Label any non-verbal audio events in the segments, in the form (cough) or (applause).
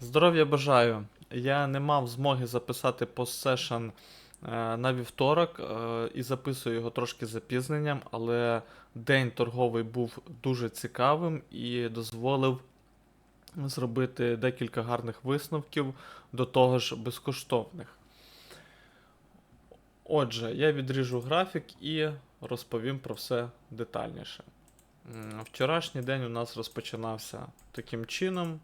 Здоров'я бажаю. Я не мав змоги записати постсешн е, на вівторок е, і записую його трошки запізненням, але день торговий був дуже цікавим і дозволив зробити декілька гарних висновків, до того ж безкоштовних. Отже, я відріжу графік і розповім про все детальніше. Вчорашній день у нас розпочинався таким чином.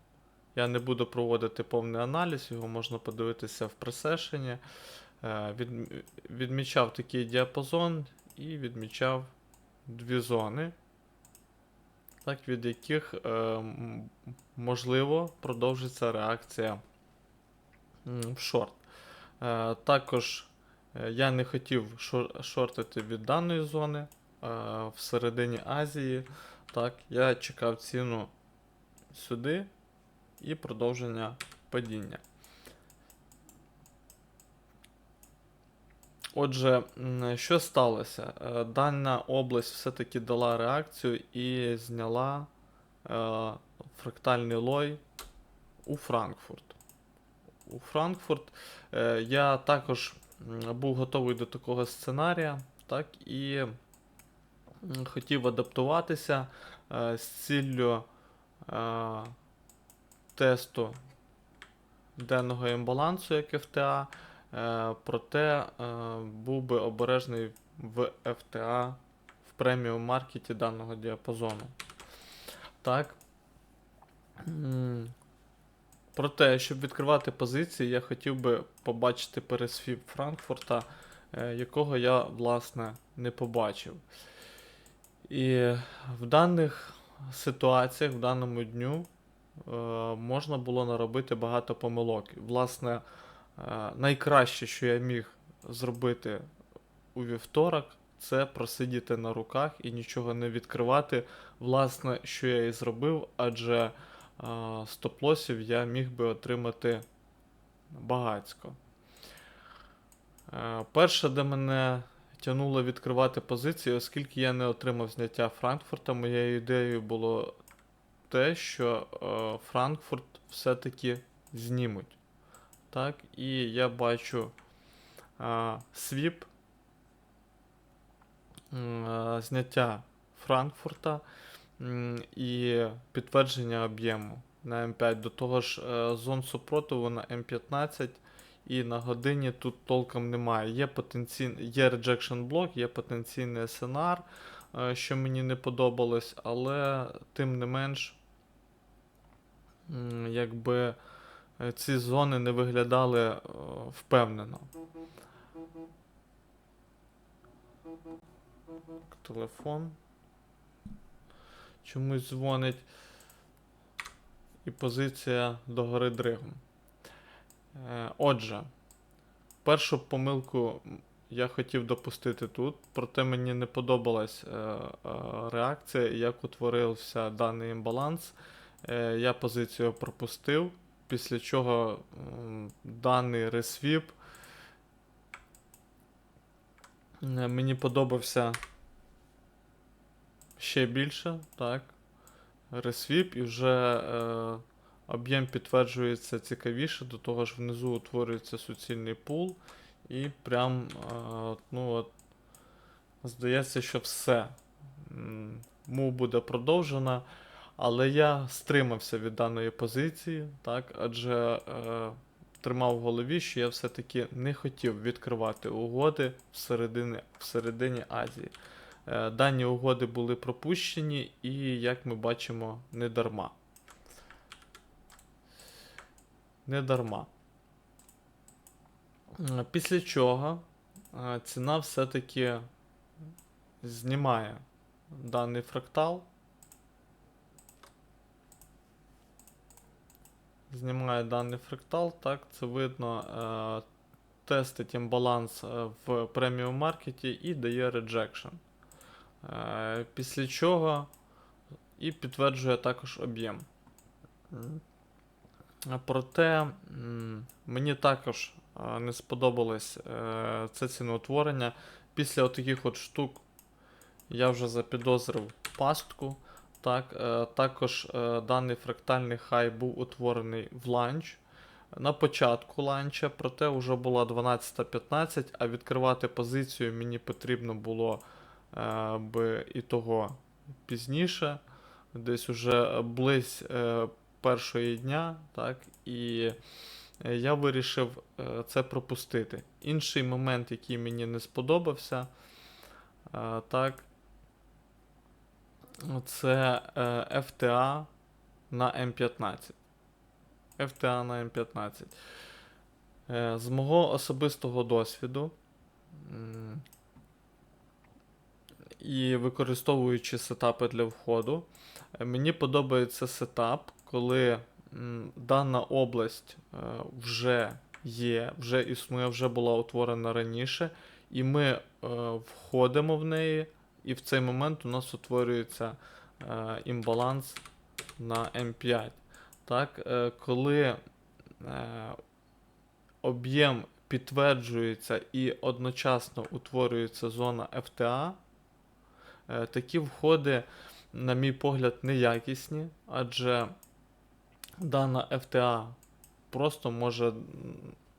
Я не буду проводити повний аналіз, його можна подивитися в пресешені. Е, від- Відмічав такий діапазон і відмічав дві зони, так, від яких е, можливо продовжиться реакція в шорт. Е, Також я не хотів шор- шортити від даної зони е, в Азії. Так, я чекав ціну сюди і продовження падіння. Отже, що сталося? Е, Дана область все-таки дала реакцію і зняла е, фрактальний лой у Франкфурт. У Франкфурт е, я також був готовий до такого сценарія, так, і хотів адаптуватися з ціллю тесту денного імбалансу, як FTA, е, проте е, був би обережний в FTA в преміум маркеті даного діапазону. Так. Проте, щоб відкривати позиції, я хотів би побачити пересвіп Франкфурта, е, якого я, власне, не побачив. І в даних ситуаціях, в даному дню, можна було наробити багато помилок. Власне, е, найкраще, що я міг зробити у вівторок, це просидіти на руках і нічого не відкривати. Власне, що я і зробив, адже е, стоп-лосів я міг би отримати багацько. Е, Перше, де мене тягнуло відкривати позиції, оскільки я не отримав зняття Франкфурта, моєю ідеєю було те, що е, Франкфурт все-таки знімуть. Так, і я бачу е, свіп е, зняття Франкфурта м, і підтвердження об'єму на М5. До того ж, е, зон супротиву на М15 і на годині тут толком немає. Є потенційний, є rejection блок, є потенційний SNR, е, що мені не подобалось, але тим не менш, якби е, ці зони не виглядали е, впевнено. Телефон. Чомусь дзвонить. І позиція догори дригом. Е, Отже, першу помилку я хотів допустити тут, проте мені не подобалась реакція, як утворився даний імбаланс. Е, Я позицію пропустив, після чого даний ресвіп е, мені подобався ще більше, так. Ресвіп і вже е, об'єм підтверджується цікавіше, до того ж внизу утворюється суцільний пул, і прям, е, ну от, здається, що все. М, Мов буде продовжена, але я стримався від даної позиції, так, адже е, тримав в голові, що я все-таки не хотів відкривати угоди всередині, всередині Азії. Е, Дані угоди були пропущені, і, як ми бачимо, не дарма. Не дарма. Е, Після чого е, ціна все-таки знімає даний фрактал. Знімає даний фрактал, так, це видно. Е, тестить імбаланс е, в преміум маркеті і дає. Е, Після чого і підтверджує також об'єм. Проте мені також е, не сподобалось це ціноутворення. Після таких от штук я вже запідозрив пастку, Так, е, також е, даний фрактальний хай був утворений в ланч. На початку ланча, проте вже була 12.15, а відкривати позицію мені потрібно було е, би і того пізніше, десь уже близь е, першої дня, так, і е, я вирішив е, це пропустити. Інший момент, який мені не сподобався, е, так, це е, FTA на М15. FTA на М15. Е, З мого особистого досвіду і використовуючи сетапи для входу, е, мені подобається сетап, коли дана область е, вже є, вже існує, вже була утворена раніше, і ми е, входимо в неї, і в цей момент у нас утворюється е, імбаланс на М5. Так, е, коли е, об'єм підтверджується і одночасно утворюється зона FTA, е, такі входи, на мій погляд, неякісні, адже дана FTA просто може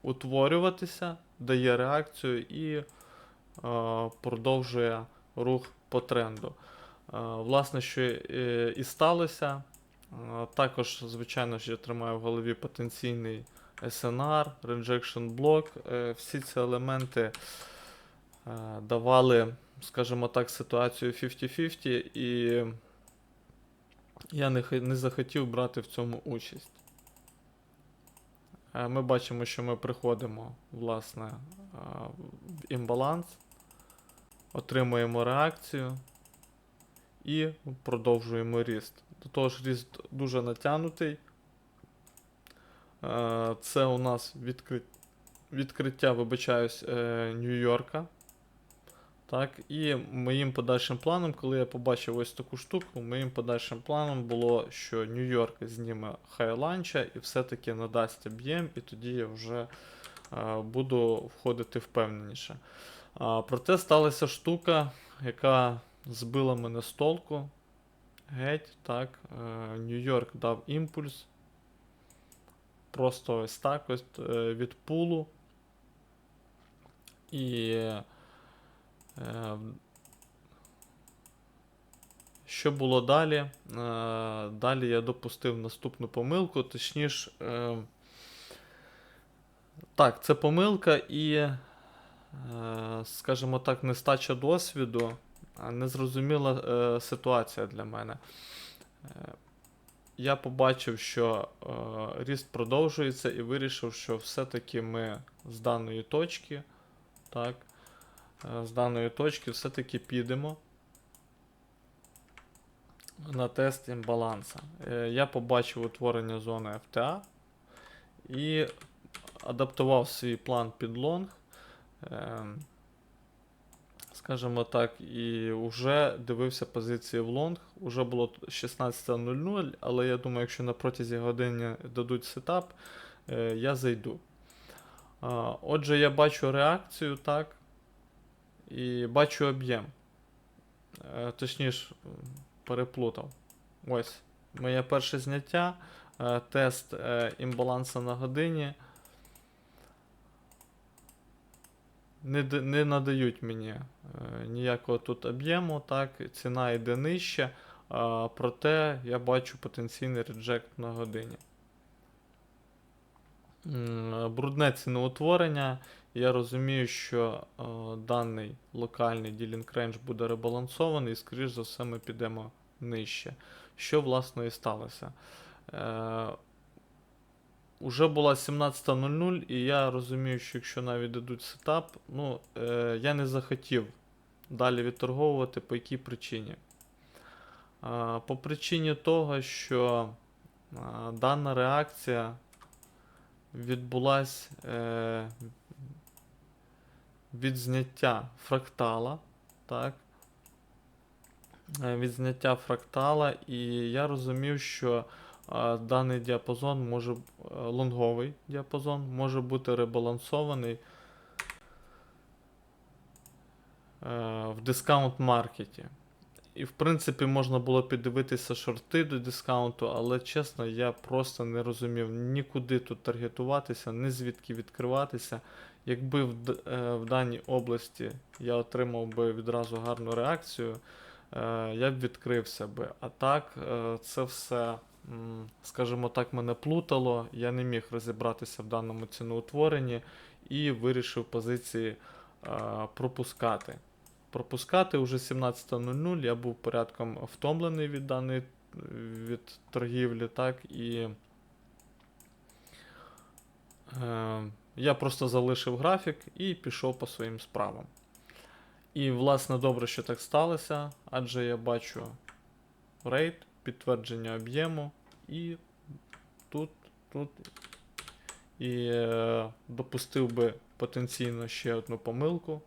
утворюватися, дає реакцію і е, продовжує рух по тренду. Е, Власне, що е, і сталося. Е, Також, звичайно ж, я тримаю в голові потенційний SNR, Rejection Block. Всі ці елементи давали, скажімо так, ситуацію 50-50, і я не, захотів брати в цьому участь. Ми бачимо, що ми приходимо, власне, в імбаланс, отримуємо реакцію і продовжуємо ріст. До того ж, ріст дуже натягнутий. Е, Це у нас відкри... відкриття, вибачаюсь, е, Нью-Йорка. Так, і моїм подальшим планом, коли я побачив ось таку штуку, моїм подальшим планом було, що Нью-Йорк зніме хайланча і все-таки надасть об'єм, і тоді я вже е, буду входити впевненіше. А, проте сталася штука, яка збила мене з толку. Геть, так. е, Нью-Йорк дав імпульс. Просто ось так ось е, від пулу. І. е, Що було далі? Е, Далі я допустив наступну помилку, точніше. е, Так, це помилка і, скажімо так, нестача досвіду, незрозуміла е, ситуація для мене. Е, Я побачив, що е, ріст продовжується, і вирішив, що все-таки ми з даної точки, так, е, з даної точки все-таки підемо на тест імбаланса. Е, Я побачив утворення зони FTA і адаптував свій план під лонг. Ем, Скажімо так, і вже дивився позиції в лонг. Уже було 16.00, але я думаю, якщо на протязі години дадуть сетап, е, я зайду. Отже, я бачу реакцію, так. І бачу об'єм. Е, Точніше, переплутав. Ось. Моє перше зняття. е, Тест імбаланса на годині. Не, не надають мені е, ніякого тут об'єму, так, ціна йде нижче, а, проте я бачу потенційний реджект на годині. Брудне ціноутворення. Я розумію, що е, даний локальний ділінг рейндж буде ребалансований, і, скоріш за все, ми підемо нижче. Що, власне, і сталося. Е, Уже була 17.00, і я розумію, що якщо навіть дадуть сетап, ну, е, я не захотів далі відторговувати, по якій причині. А, по причині того, що а, дана реакція відбулась е, від зняття фрактала, так? Е, від зняття фрактала, і я розумів, що даний діапазон може, е, лонговий діапазон може бути ребалансований е, в дискаунт маркеті. і в принципі можна було піддивитися шорти до дискаунту, але чесно, я просто не розумів нікуди тут таргетуватися, ні звідки відкриватися. Якби в, е, в даній області я отримав би відразу гарну реакцію, я б відкрився би. А так, це все, скажімо так, мене плутало. Я не міг розібратися в даному ціноутворенні і вирішив позиції пропускати. Пропускати уже 17.00 я був порядком втомлений від даної від торгівлі, так, і е, я просто залишив графік і пішов по своїм справам. І, власне, добре, що так сталося, адже я бачу рейд, підтвердження об'єму, і тут, тут. І е, допустив би потенційно ще одну помилку.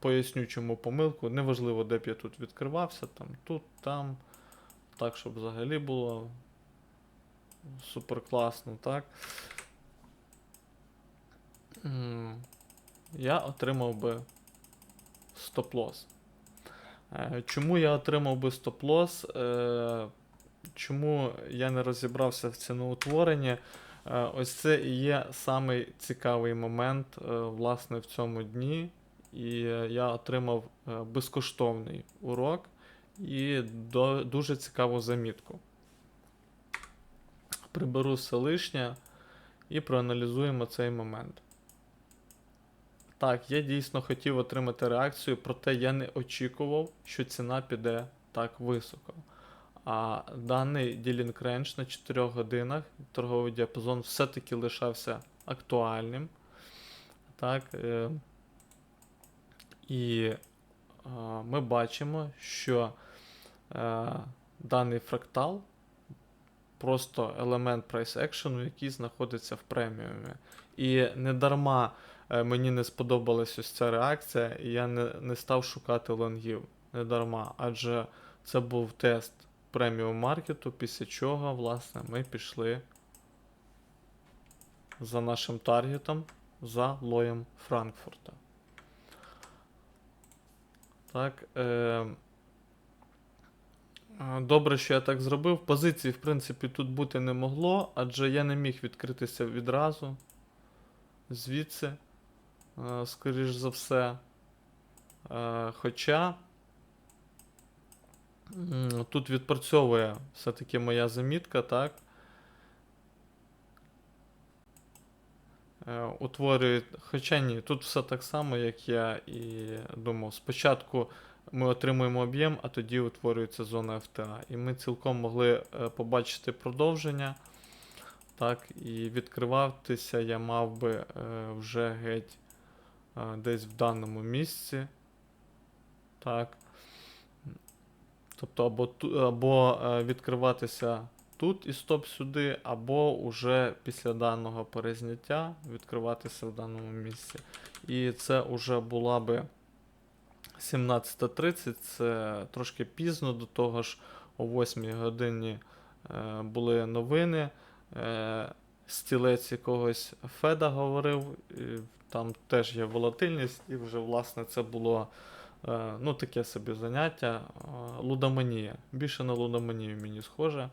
Поясню, чому помилку. Неважливо, де б я тут відкривався, там, тут, там. Так, щоб взагалі було супер класно, так. Я отримав би стоп-лосс. Е, Чому я отримав би стоп-лосс? Е, Чому я не розібрався в ціноутворенні? Е, Ось це і є самий цікавий момент, власне, в цьому дні. І я отримав безкоштовний урок і дуже цікаву замітку. Приберу все лишнє і проаналізуємо цей момент. Так, я дійсно хотів отримати реакцію, проте я не очікував, що ціна піде так високо. А даний ділінг рейндж на 4 годинах торговий діапазон все-таки лишався актуальним. Так, е, і е, ми бачимо, що е, даний фрактал просто елемент price action, який знаходиться в преміумі. І не дарма мені не сподобалась ось ця реакція, і я не, не став шукати лонгів. Не дарма, адже це був тест преміум маркету, після чого, власне, ми пішли за нашим таргетом за лоєм Франкфурта. Так. Е, е, Добре, що я так зробив. Позиції, в принципі, тут бути не могло, адже я не міг відкритися відразу. Звідси, е, скоріш за все. Е, Хоча тут відпрацьовує все-таки моя замітка, так. Е, Утворює, хоча ні, тут все так само, як я і думав. Спочатку ми отримуємо об'єм, а тоді утворюється зона FTA. І ми цілком могли е, побачити продовження. Так, і відкриватися я мав би е, вже геть десь в даному місці. Так. Тобто, або, або е, відкриватися тут і стоп сюди, або уже після даного перезняття відкриватися в даному місці. І це вже була би 17.30, це трошки пізно, до того ж о 8 годині е, були новини. Е, стілець якогось Феда говорив, і там теж є волатильність, і вже, власне, це було е, ну, таке собі заняття. е, Лудоманія. Більше на лудоманію мені схоже.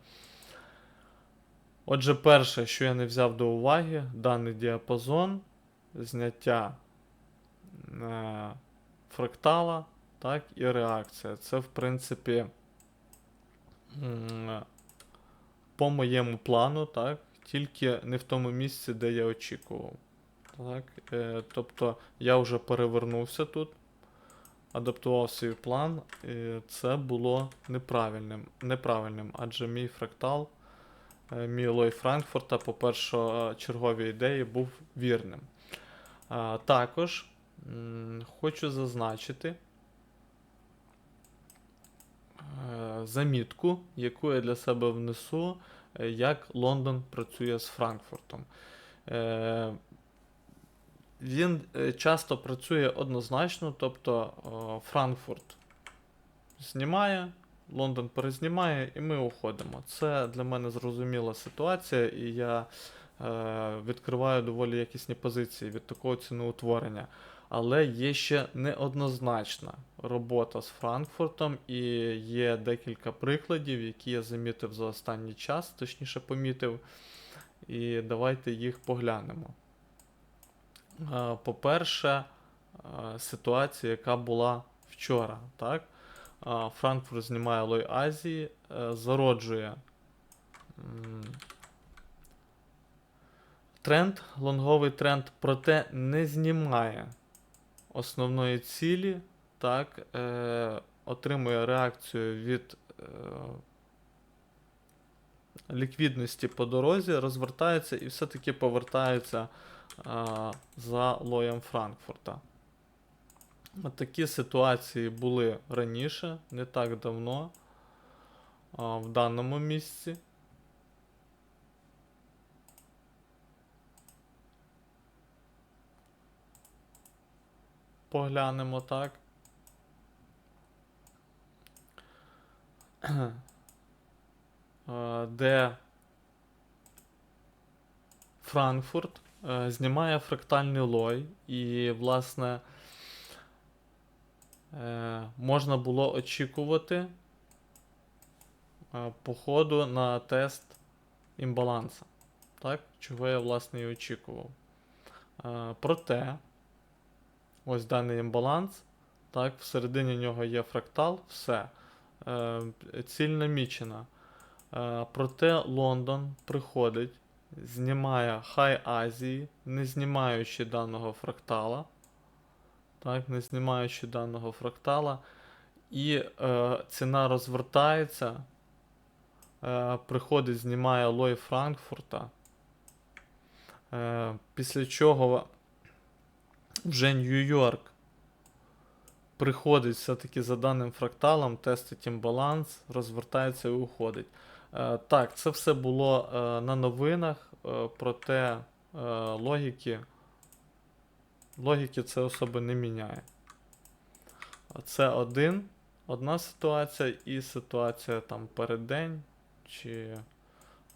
Отже, перше, що я не взяв до уваги, даний діапазон зняття е, фрактала, так, і реакція. Це, в принципі, по моєму плану, так, тільки не в тому місці, де я очікував. Так, е, тобто я вже перевернувся тут, адаптував свій план, і це було неправильним, неправильним адже мій фрактал, е, мій лой Франкфурта по першочерговій ідеї був вірним. А, також м, хочу зазначити е, замітку, яку я для себе внесу, е, як Лондон працює з Франкфуртом. Е, Він е, часто працює однозначно, тобто Франкфурт знімає, Лондон перезнімає, і ми уходимо. Це для мене зрозуміла ситуація, і я е, відкриваю доволі якісні позиції від такого ціноутворення. Але є ще неоднозначна робота з Франкфуртом, і є декілька прикладів, які я замітив за останній час, точніше помітив. І давайте їх поглянемо. Е, По-перше, е, ситуація, яка була вчора. Так? Е, Франкфурт знімає Лой Азії, зароджує тренд, лонговий тренд, проте не знімає основної цілі, так, е, отримує реакцію від е, ліквідності по дорозі, розвертається і все-таки повертається а, за лоєм Франкфурта. Такі ситуації були раніше, не так давно, а, в даному місці. Поглянемо так. (clears throat) Е, де Франкфурт е, знімає фрактальний лой, і, власне, е, можна було очікувати походу на тест імбаланса. Так? Чого я, власне, і очікував. Проте, ось даний імбаланс, так, всередині нього є фрактал, все. Е, ціль намічена. Е, Проте Лондон приходить, знімає Хай Азії, не знімаючи даного фрактала. Так, не знімаючи даного фрактала. І е, ціна розвертається. Е, приходить, знімає лой Франкфурта. Е, після чого вже Нью-Йорк приходить все-таки за даним фракталом, тестить імбаланс, розвертається і уходить. Е, Так, це все було е, на новинах, е, проте е, логіки, логіки це особи не міняє. Це один, одна ситуація, і ситуація там перед день чи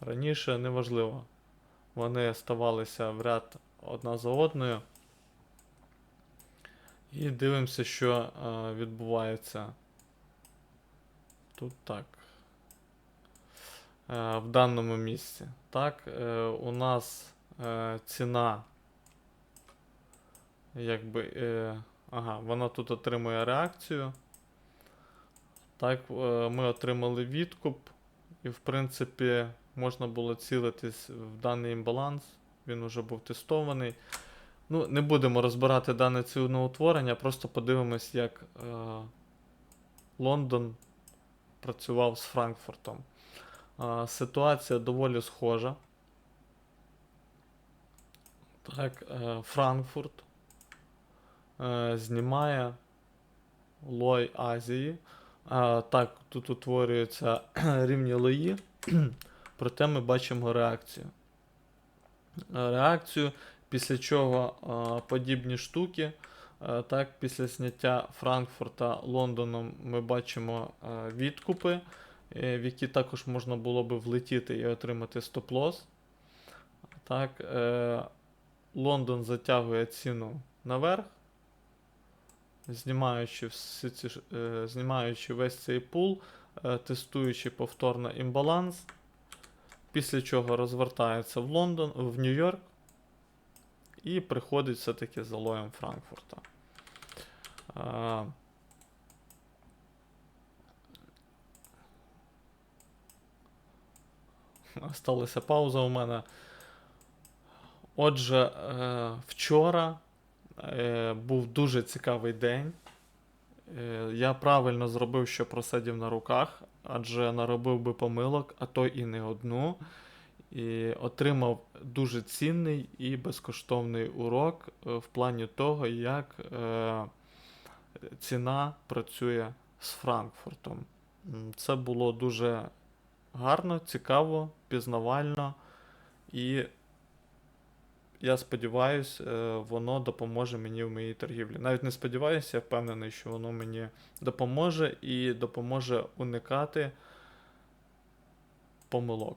раніше, неважливо. Вони ставалися в ряд одна за одною. І дивимося, що е, відбувається тут так. Е, в даному місці. Так, е, у нас е, ціна, якби, е, ага, вона тут отримує реакцію. Так, е, ми отримали відкуп, і, в принципі, можна було цілитись в даний імбаланс. Він вже був тестований. Ну, не будемо розбирати дане ціноутворення, просто подивимось, як е, Лондон працював з Франкфуртом. Е, ситуація доволі схожа. Так, е, Франкфурт е, знімає лой Азії. Е, так, тут утворюються (clears throat) рівні лої, (clears throat) проте ми бачимо реакцію. Е, Реакцію, після чого е, подібні штуки. Е, Так, після зняття Франкфурта Лондоном ми бачимо е, відкупи, в які також можна було би влетіти і отримати стоп-лосс. Так, е, Лондон затягує ціну наверх, знімаючи, всі ці, е, знімаючи весь цей пул, е, тестуючи повторно імбаланс, після чого розвертається в Лондон, в Нью-Йорк і приходить все-таки за лоєм Франкфурта. Е, Сталася пауза у мене. Отже, е, вчора е, був дуже цікавий день. Е, я правильно зробив, що просидів на руках, адже наробив би помилок, а то і не одну. І отримав дуже цінний і безкоштовний урок е, в плані того, як е, ціна працює з Франкфуртом. Це було дуже гарно, цікаво, пізнавально. І я сподіваюся, воно допоможе мені в моїй торгівлі. Навіть не сподіваюся, я впевнений, що воно мені допоможе і допоможе уникати помилок.